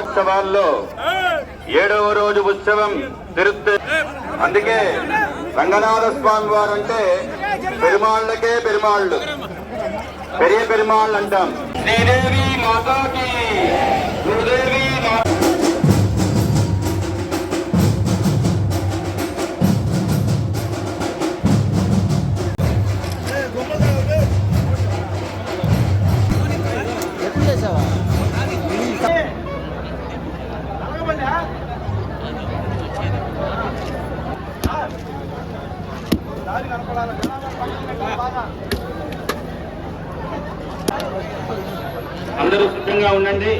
ఉత్సవాల్లో ఏడవ రోజు ఉత్సవం తిరుత్తు అందుకే రంగనాథ స్వామి వారు అంటే పెరుమాళ్ళకే పెరుమాళ్ళు. పెరియ పెరుమాళ్ళు అంటాం శ్రీదేవి మాతాకి చేసావా అందరూ సిద్ధంగా ఉండండి.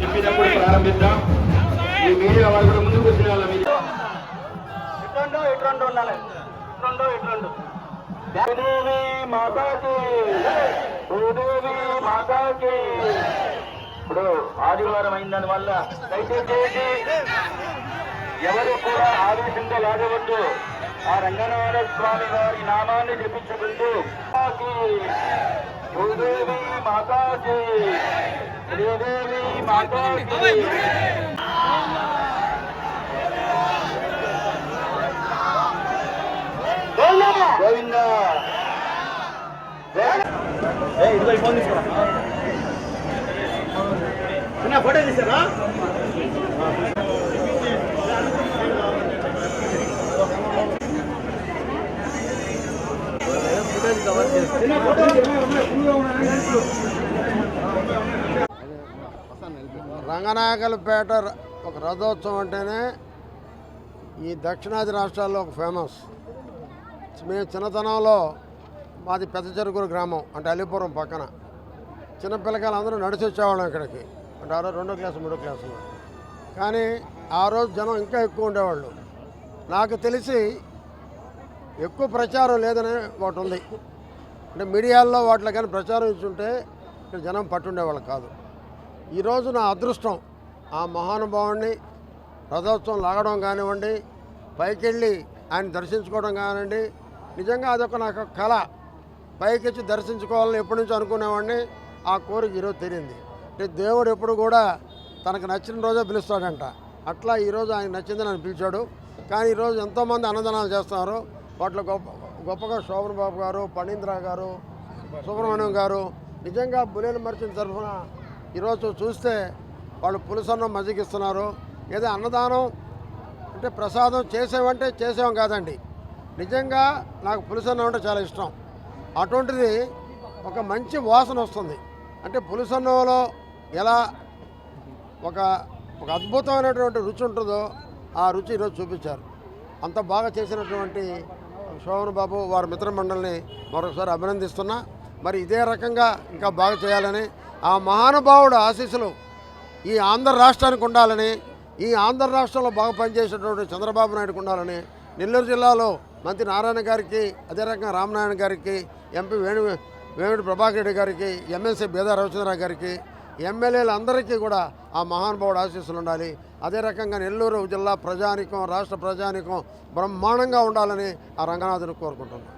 చెప్పినప్పుడు ప్రారంభిద్దాం. ఈ మీడియా వాళ్ళు కూడా ముందుకు వచ్చిన వాళ్ళ మీద. ఇట్రండో ఇట్రండు ఉండాలి. భూదేవి మాతాకి. భూదేవి మాతాకి ఇప్పుడు ఆదివారం అయిన వల్ల దయచేసి ఎవరు కూడా ఆవేశంగా లాగవద్దు. ఆ రంగనాథ స్వామి వారి నామాన్ని జపించుకుంటూ మాతాకి, భూదేవి మాతాకి. శ్రీదేవి మాతాకి. గోవింద. ఫోటో తీసారా? రంగనాయకలపేట ఒక రథోత్సవం అంటేనే ఈ దక్షిణాది రాష్ట్రాల్లో ఒక ఫేమస్. మేము చిన్నతనంలో మాది పెద్ద చెరుకూరు గ్రామం అంటే అలీపురం పక్కన. చిన్నపిల్లకాయలు అందరూ నడిచి వచ్చేవాళ్ళం ఇక్కడికి. అంటే ఆ రోజు రెండో క్లాసు మూడో క్లాసులో కానీ ఆ రోజు జనం ఇంకా ఎక్కువ ఉండేవాళ్ళు. నాకు తెలిసి ఎక్కువ ప్రచారం లేదని ఒకటి ఉంది. అంటే మీడియాల్లో వాటిలో కానీ ప్రచారం ఇచ్చుంటే ఇక్కడ జనం పట్టుండేవాళ్ళు కాదు. ఈరోజు నా అదృష్టం ఆ మహానుభావుడిని రథోత్సవం లాగడం కానివ్వండి పైకెళ్ళి ఆయన దర్శించుకోవడం కానివ్వండి నిజంగా అదొక నాకు కళ. వచ్చి దర్శించుకోవాలని ఎప్పటి నుంచి అనుకునేవాడిని. ఆ కోరిక ఈరోజు తెలియంది అంటే దేవుడు ఎప్పుడు కూడా తనకు నచ్చిన రోజే పిలుస్తాడంట. అట్లా ఈరోజు ఆయన నచ్చింది నన్ను పిలిచాడు. కానీ ఈరోజు ఎంతోమంది అన్నదానాలు చేస్తున్నారు. వాటిలో గొప్ప గొప్పగా శోభన్ బాబు గారు పణీంద్ర గారు సుబ్రహ్మణ్యం గారు నిజంగా బులేలు మర్చిన తరఫున ఈరోజు చూస్తే వాళ్ళు పులుసన్నం మజ్జిగిస్తున్నారు. ఏదో అన్నదానం అంటే ప్రసాదం చేసామంటే చేసాం కాదండి. నిజంగా నాకు పులుసన్నం అంటే చాలా ఇష్టం. అటువంటిది ఒక మంచి వాసన వస్తుంది. అంటే పులుసన్నంలో ఎలా ఒక ఒక అద్భుతమైనటువంటి రుచి ఉంటుందో ఆ రుచి ఈరోజు చూపించారు. అంత బాగా చేసినటువంటి శోభన్ బాబు వారి మిత్రమండలిని మరొకసారి అభినందిస్తున్నా. మరి ఇదే రకంగా ఇంకా బాగా చేయాలని ఆ మహానుభావుడు ఆశీస్సులు ఈ ఆంధ్ర రాష్ట్రానికి ఉండాలని ఈ ఆంధ్ర రాష్ట్రంలో బాగా పనిచేసేటువంటి చంద్రబాబు నాయుడుకు ఉండాలని నెల్లూరు జిల్లాలో మంత్రి నారాయణ గారికి అదే రకంగా రామనారాయణ గారికి ఎంపీ వేణు వేమిడి ప్రభాకర్ రెడ్డి గారికి ఎమ్మెల్సీ బేదా రవిచంద్ర గారికి ఎమ్మెల్యేలు అందరికీ కూడా ఆ మహానుభావుడు ఆశీస్సులు ఉండాలి. అదే రకంగా నెల్లూరు జిల్లా ప్రజానికం రాష్ట్ర ప్రజానికం బ్రహ్మాండంగా ఉండాలని ఆ రంగనాథుని కోరుకుంటున్నాను